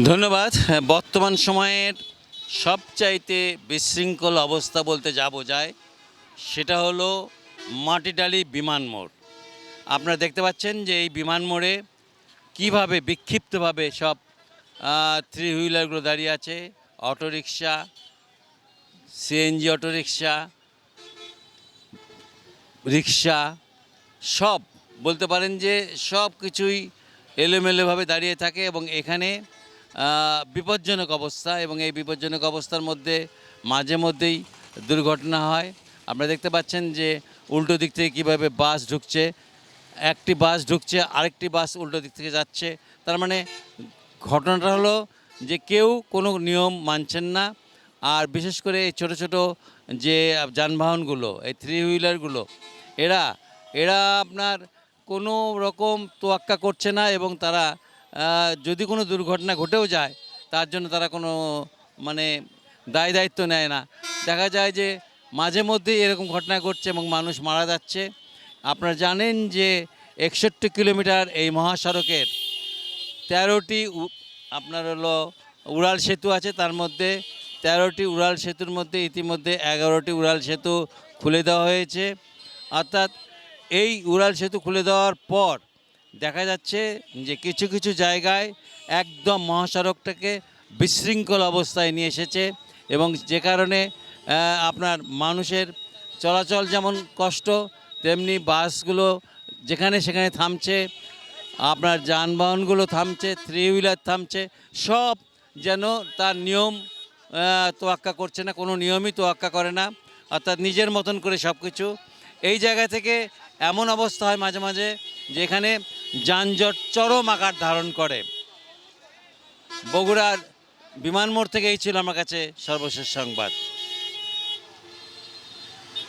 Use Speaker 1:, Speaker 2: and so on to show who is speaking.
Speaker 1: ধন্যবাদ। হ্যাঁ, বর্তমান সময়ের সবচাইতে বিশৃঙ্খল অবস্থা বলতে যা বোঝায় সেটা হলো মাটিডালি বিমান মোড়। আপনারা দেখতে পাচ্ছেন যে এই বিমান মোড়ে কীভাবে বিক্ষিপ্তভাবে সব থ্রি হুইলারগুলো দাঁড়িয়ে আছে অটোরিকশা সিএনজি অটোরিকশা রিক্সা সব বলতে পারেন যে সব কিছুই এলোমেলোভাবে দাঁড়িয়ে থাকে এবং এখানে বিপজ্জনক অবস্থা এবং এই বিপজ্জনক অবস্থার মধ্যে, মাঝে মধ্যেই দুর্ঘটনা হয়। আপনারা দেখতে পাচ্ছেন যে উল্টো দিক থেকে কীভাবে বাস ঢুকছে। একটি বাস ঢুকছে, আরেকটি বাস উল্টো দিক থেকে যাচ্ছে। তার মানে ঘটনাটা হলো যে কেউ কোনো নিয়ম মানছেন না। আর বিশেষ করে এই ছোটো ছোটো যে যানবাহনগুলো, এই থ্রি হুইলারগুলো এরা এরা আপনার কোনো রকম তোয়াক্কা করছে না এবং তারা যদি কোনো দুর্ঘটনা ঘটেও যায়, তার জন্য তারা কোনো মানে দায় দায়িত্ব নেয় না। দেখা যায় যে মাঝে মধ্যেই এরকম ঘটনা ঘটছে এবং মানুষ মারা যাচ্ছে। আপনারা জানেন যে একষট্টি কিলোমিটার এই মহাসড়কের তেরোটি আপনার হলো উড়াল সেতু আছে, তার মধ্যে তেরোটি উড়াল সেতুর মধ্যে ইতিমধ্যে এগারোটি উড়াল সেতু খুলে দেওয়া হয়েছে। অর্থাৎ এই উড়াল সেতু খুলে দেওয়ার পর দেখা যাচ্ছে যে কিছু কিছু জায়গায় একদম মহাসড়কটাকে বিশৃঙ্খল অবস্থায় নিয়ে এসেছে এবং যে কারণে আপনার মানুষের চলাচল যেমন কষ্ট, তেমনি বাসগুলো যেখানে সেখানে থামছে, আপনার যানবাহনগুলো থামছে থ্রি হুইলার থামছে, সব যেন তার নিয়ম তোয়াক্কা করছে না, কোনো নিয়মই তোয়াক্কা করে না, অর্থাৎ নিজের মতন করে সব কিছু এই জায়গা থেকে এমন অবস্থা হয় মাঝে মাঝে যেখানে যানজট চরম আকার ধারণ করে। বগুড়ার বিমানমোড় থেকে এই ছিল আমার কাছে সর্বশেষ সংবাদ।